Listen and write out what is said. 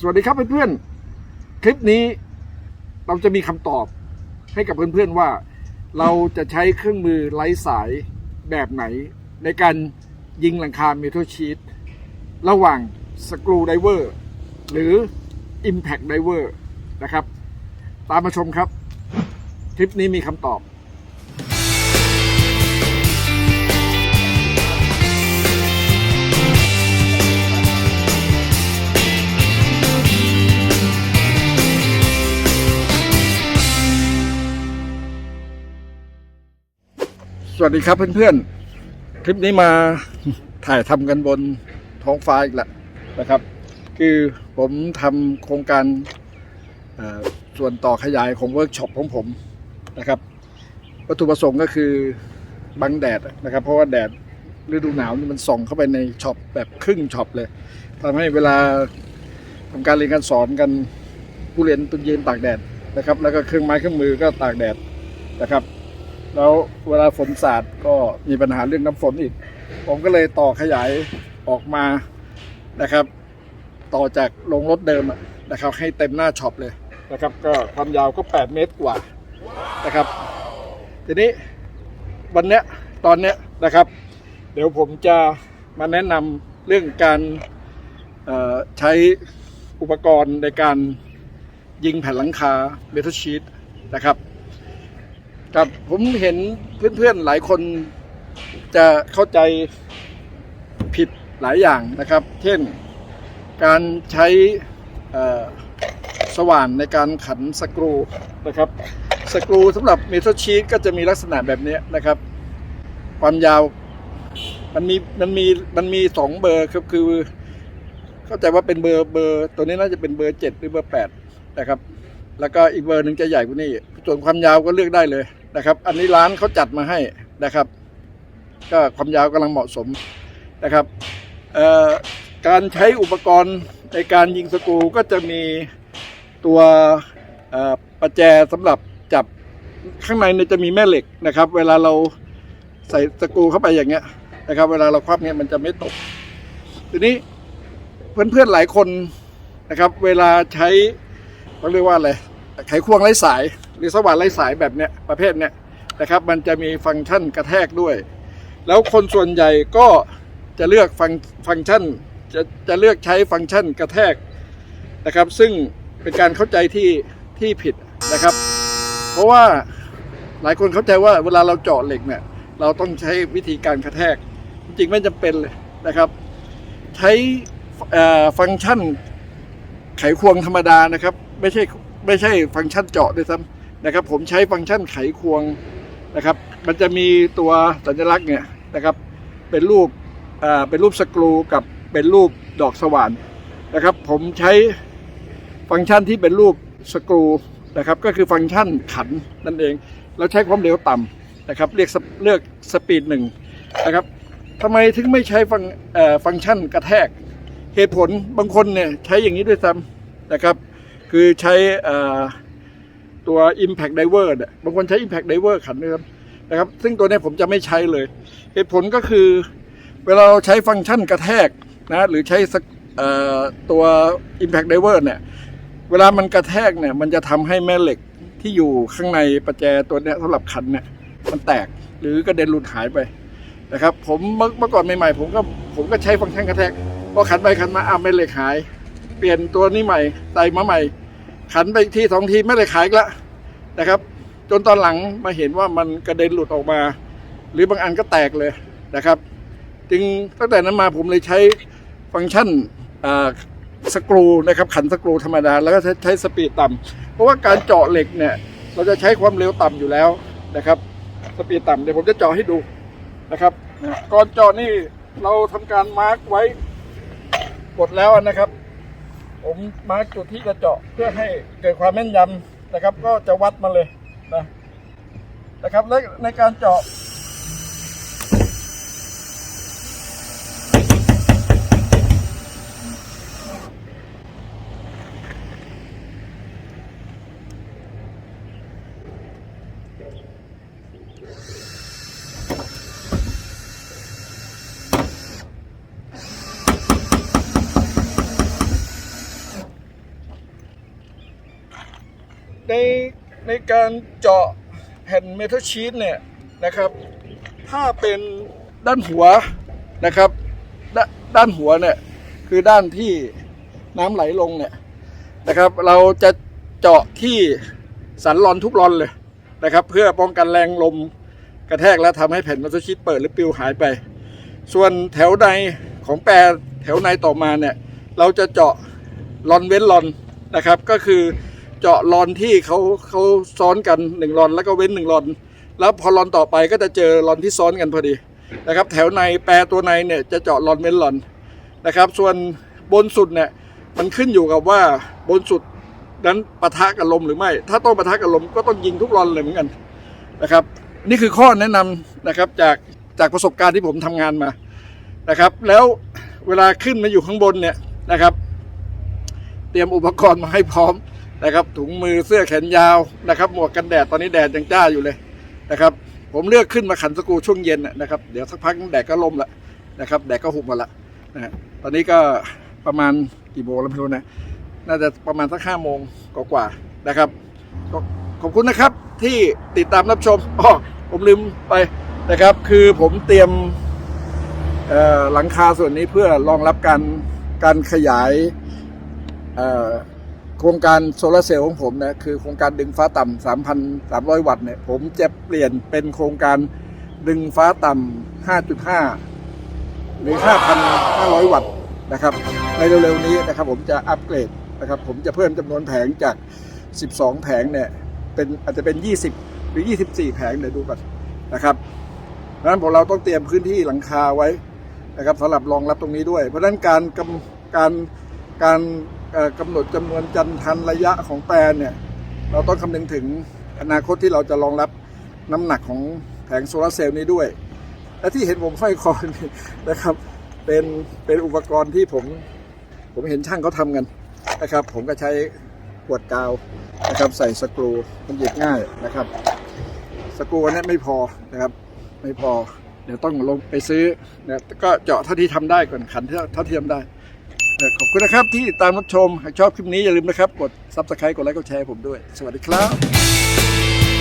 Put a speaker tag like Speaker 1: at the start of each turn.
Speaker 1: สวัสดีครับเพื่อนๆ คลิปนี้เราจะมีคำตอบให้กับเพื่อนๆว่า เราจะใช้เครื่องมือไร้สายแบบไหน ในการยิงหลังคาเมทัลชีตระหว่างสกรูไดเวอร์หรือ Impact Diver นะครับ ตามมาชมครับ คลิปนี้มีคำตอบ วัสดีครับเพื่อนๆ คลิปนี้มาถ่ายทำกันบนท้องฟ้าอีกแล้วนะครับ คือผมทำโครงการส่วนต่อขยายของเวิร์กช็อปของผมนะครับ วัตถุประสงค์ก็คือบังแดดนะครับ เพราะว่าแดดฤดูหนาวนี่มันส่องเข้าไปในช็อปแบบครึ่งช็อปเลยทำให้เวลาทำการเรียนการสอนกันผู้เรียนตุนยืนตากแดดนะครับ แล้วก็เครื่องไม้เครื่องมือก็ตากแดดนะครับ แล้วเวลาฝนสาดก็มีปัญหาเรื่องน้ำฝนอีก ผมก็เลยต่อขยายออกมานะครับ ต่อจากลงรถเดิมนะครับ ให้เต็มหน้าช็อปเลยนะครับ ก็ความยาวก็ 8 เมตรกว่านะครับ ทีนี้วันเนี้ยตอนเนี้ยนะครับ เดี๋ยวผมจะมาแนะนำเรื่องการใช้อุปกรณ์ในการยิงแผ่นหลังคาเมทัลชีตนะครับ ครับผมเห็นเพื่อนๆหลายคนจะเข้าใจผิดหลายอย่างนะครับ เช่นการใช้สว่านในการขันสกรูนะครับ สกรูสำหรับเมทัลชีตก็จะมีลักษณะแบบนี้นะครับ ความยาวมันมีมันมีมันมีสองเบอร์ครับคือ เข้าใจว่าเป็นเบอร์เบอร์ ตัวนี้น่าจะเป็นเบอร์เจ็ดหรือเบอร์แปดนะครับ แล้วก็อีกเบอร์หนึ่งจะใหญ่กว่านี้ ส่วนความยาวก็เลือกได้เลยนะครับ อันนี้ร้านเขาจัดมาให้นะครับ ก็ความยาวกำลังเหมาะสมนะครับการใช้อุปกรณ์ในการยิงสกูก็จะมีตัวประแจสำหรับจับข้างในเนี่ยจะมีแม่เหล็กนะครับ เวลาเราใส่สกูเข้าไปอย่างเงี้ยนะครับ เวลาเราควับเงี้ยมันจะไม่ตก ทีนี้เพื่อนๆหลายคนนะครับ เวลาใช้เขาเรียกว่าอะไรไขควงไร้สาย หรือสว่านไร้สายแบบเนี้ยประเภทเนี้ยนะครับ มันจะมีฟังก์ชันกระแทกด้วย แล้วคนส่วนใหญ่ก็จะเลือกฟังฟังก์ชันจะจะเลือกใช้ฟังก์ชันกระแทกนะครับ ซึ่งเป็นการเข้าใจที่ที่ผิดนะครับ เพราะว่าหลายคนเข้าใจว่าเวลาเราเจาะเหล็กเนี่ยเราต้องใช้วิธีการกระแทก จริงๆไม่จำเป็นเลยนะครับ ใช้เอ่อฟังก์ชันไขควงธรรมดานะครับ ไม่ใช่ไม่ใช่ฟังก์ชันเจาะด้วยซ้ำ นะครับ ผมใช้ฟังก์ชันไขควงนะครับ มันจะมีตัวสัญลักษณ์เนี่ยนะครับ เป็นรูปอ่าเป็นรูปสกรูกับเป็นรูปดอกสว่านนะครับ ผมใช้ฟังก์ชันที่เป็นรูปสกรูนะครับ ก็คือฟังก์ชันขันนั่นเอง เราใช้ความเร็วต่ำนะครับ เรียกเลือกสปีดหนึ่งนะครับทำไมถึงไม่ใช้ฟังฟังก์ชันกระแทก เหตุผลบางคนเนี่ยใช้อย่างนี้ด้วยซ้ำนะครับ คือใช้อ่อ ตัว Impact Diver เนี่ยบางคนใช้ Impact Diver ขันด้วยครับนะครับ ซึ่งตัวนี้ผมจะไม่ใช้เลย เหตุผลก็คือ เวลาเราใช้ฟังก์ชันกระแทกนะหรือใช้สักเอ่อตัว Impact Diver เนี่ยเวลามันกระแทกเนี่ยมันจะทำให้แม่เหล็กที่อยู่ข้างในประแจตัวนี้สำหรับขันเนี่ยมันแตกหรือกระเด็นหลุดหายไปนะครับผมเมื่อเมื่อก่อนใหม่ๆผมก็ผมก็ใช้ฟังก์ชันกระแทกพอขันไปขันมาอ้าวแม่เหล็กหาย เปลี่ยนตัวนี้ใหม่ใส่มาใหม่ ขันไปอีกทีสองทีแม่เหล็กหายอีกล้วนะครับ จนตอนหลังมาเห็นว่ามันกระเด็นหลุดออกมา หรือบางอันก็แตกเลยนะครับ จึงตั้งแต่นั้นมาผมเลยใช้ฟังก์ชันสกรูนะครับขันสกรูธรรมดา แล้วก็ใช้ใช้สปีดต่ำเพราะว่าการเจาะเหล็กเนี่ย เราจะใช้ความเร็วต่ำอยู่แล้วนะครับสปีดต่ำเดี๋ยวผมจะเจาะให้ดูนะครับ ก่อนเจาะนี่เราทำการมาร์กไว้หมดแล้วนะครับ ผมมาร์กจุดที่จะเจาะเพื่อให้เกิดความแม่นยำนะครับ ก็จะวัดมาเลยนะนะครับและในการเจาะ น ในใน การเจาะแผ่นเมทัลชีตเนี่ยนะครับ ถ้าเป็นด้านหัวนะครับดด้านหัวเนี่ยคือด้านที่น้ำไหลลงเนี่ยนะครับ เราจะเจาะที่สันรอนทุกรอนเลยนะครับ เพื่อป้องกันแรงลมกระแทกและทำให้แผ่นเมทัลชีตเปิดหรือปลิวหายไป ส่วนแถวในของแปรแถวในต่อมาเนี่ยเราจะเจาะรอนเว้นรอนนะครับก็คือ เจาะรอนที่เขาเขาซ้อนกันหนึ่งรอนแล้วก็เว้นหนึ่งรอน แล้วพอรอนต่อไปก็จะเจอรอนที่ซ้อนกันพอดีนะครับ แถวในแปรตัวในเนี่ยจะเจาะรอนเว้นรอนนะครับ ส่วนบนสุดเนี่ยมันขึ้นอยู่กับว่าบนสุดนั้นปะทะกับลมหรือไม่ ถ้าต้องปะทะกับลมก็ต้องยิงทุกรอนเลยเหมือนกันนะครับ นี่คือข้อแนะนำนะครับจากจากประสบการณ์ที่ผมทำงานมานะครับ แล้วเวลาขึ้นมาอยู่ข้างบนเนี่ยนะครับ เตรียมอุปกรณ์มาให้พร้อม นะครับ ถุงมือเสื้อแขนยาวนะครับ หมวกกันแดดตอนนี้แดดยังจ้าอยู่เลยนะครับ ผมเลือกขึ้นมาขันสกูช่วงเย็นนะครับ เดี๋ยวสักพักแดดก็ล่มละนะครับ แดดก็หุบมาละนะฮะตอนนี้ก็ประมาณกี่โมงแล้วไม่รู้นะน่าจะประมาณสักห้าโมงกว่าๆนะครับขอบคุณนะครับที่ติดตามรับชมอ๋อผมลืมไปนะครับ คือผมเตรียมหลังคาส่วนนี้เพื่อรองรับการการขยายอ่อ โครงการโซลาร์เซลล์ของผมนะคือโครงการดึงฟ้าต่ำ3,300 วัตต์เนี่ยผมจะเปลี่ยนเป็นโครงการดึงฟ้าต่ำ5.5 หรือ 5,500 วัตต์นะครับ ในเร็วๆนี้นะครับผมจะอัปเกรดนะครับผมจะเพิ่มจำนวนแผงจาก 12 แผงเนี่ยเป็นอาจจะเป็น 20 หรือ 24 แผงเดี๋ยวดูก่อนนะครับเพราะฉะนั้นผมเราต้องเตรียมพื้นที่หลังคาไว้นะครับสำหรับรองรับตรงนี้ด้วย เพราะฉะนั้นการกำการการกำหนดจำนวนจันทันระยะของแปรเนี่ย เราต้องคำนึงถึงอนาคตที่เราจะรองรับน้ำหนักของแผงโซลาร์เซลล์นี้ด้วย และที่เห็นผมห้อยคอนี่นะครับ เป็นเป็นอุปกรณ์ที่ผมผมเห็นช่างเขาทำกันนะครับ ผมก็ใช้ขวดกาวนะครับ ใส่สกรูมันหยิบง่ายนะครับ สกรูอันนี้ไม่พอนะครับ ไม่พอเดี๋ยวต้องลงไปซื้อนะก็เจาะเท่าที่ทำได้ก่อนขันเท่าเท่าที่ทำได้ ขอบคุณนะครับที่ติดตามรับชม หากชอบคลิปนี้อย่าลืมนะครับ กด subscribe กดไลค์กดแชร์ผมด้วย สวัสดีครับ